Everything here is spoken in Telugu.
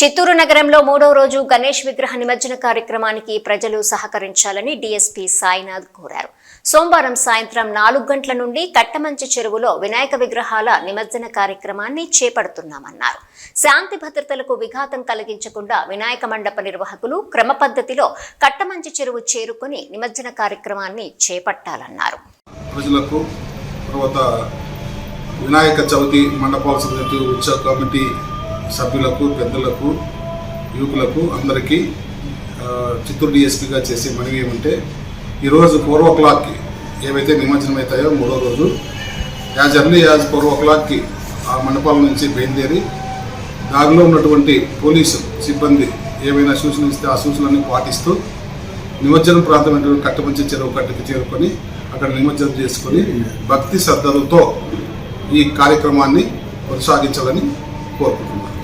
చిత్తూరు నగరంలో మూడో రోజు గణేష్ విగ్రహ నిమజ్జన కార్యక్రమానికి ప్రజలు సహకరించాలని డీఎస్పీ సాయినాథ్ కోరారు. సోమవారం సాయంత్రం నాలుగు గంటల నుండి కట్టమంచి చెరువులో వినాయక విగ్రహాల నిమజ్జన కార్యక్రమాన్ని చేపడుతున్నామన్నారు. శాంతి భద్రతలకు విఘాతం కలిగించకుండా వినాయక మండప నిర్వాహకులు క్రమ పద్ధతిలో కట్టమంచి చెరువు చేరుకుని నిమజ్జన కార్యక్రమాన్ని చేపట్టాలన్నారు. ప్రజలకు తర్వాత వినాయక చవితి మండపాల సమితి ఉత్సవ కమిటీ సభ్యులకు పెద్దలకు యువకులకు అందరికీ చిత్తూరు డిఎస్పీగా చేసే మనవి ఏమంటే ఈరోజు ఫోర్ ఓ క్లాక్కి ఏవైతే నిమజ్జనం అవుతాయో మూడో రోజు యాజ్ ఎర్లీ యాజ్ ఫోర్ ఓ క్లాక్కి ఆ మండపాల నుంచి బయలుదేరి దారిలో ఉన్నటువంటి పోలీసు సిబ్బంది ఏవైనా సూచనలు ఇస్తే ఆ సూచనలన్నీ పాటిస్తూ నిమజ్జనం ప్రాంతమైనటువంటి కట్టమంచి చెరువు కట్టకి చేరుకొని అక్కడ నిమజ్జనం చేసుకొని భక్తి శ్రద్ధలతో ఈ కార్యక్రమాన్ని కొనసాగించాలని కోరుకుంటున్నాను.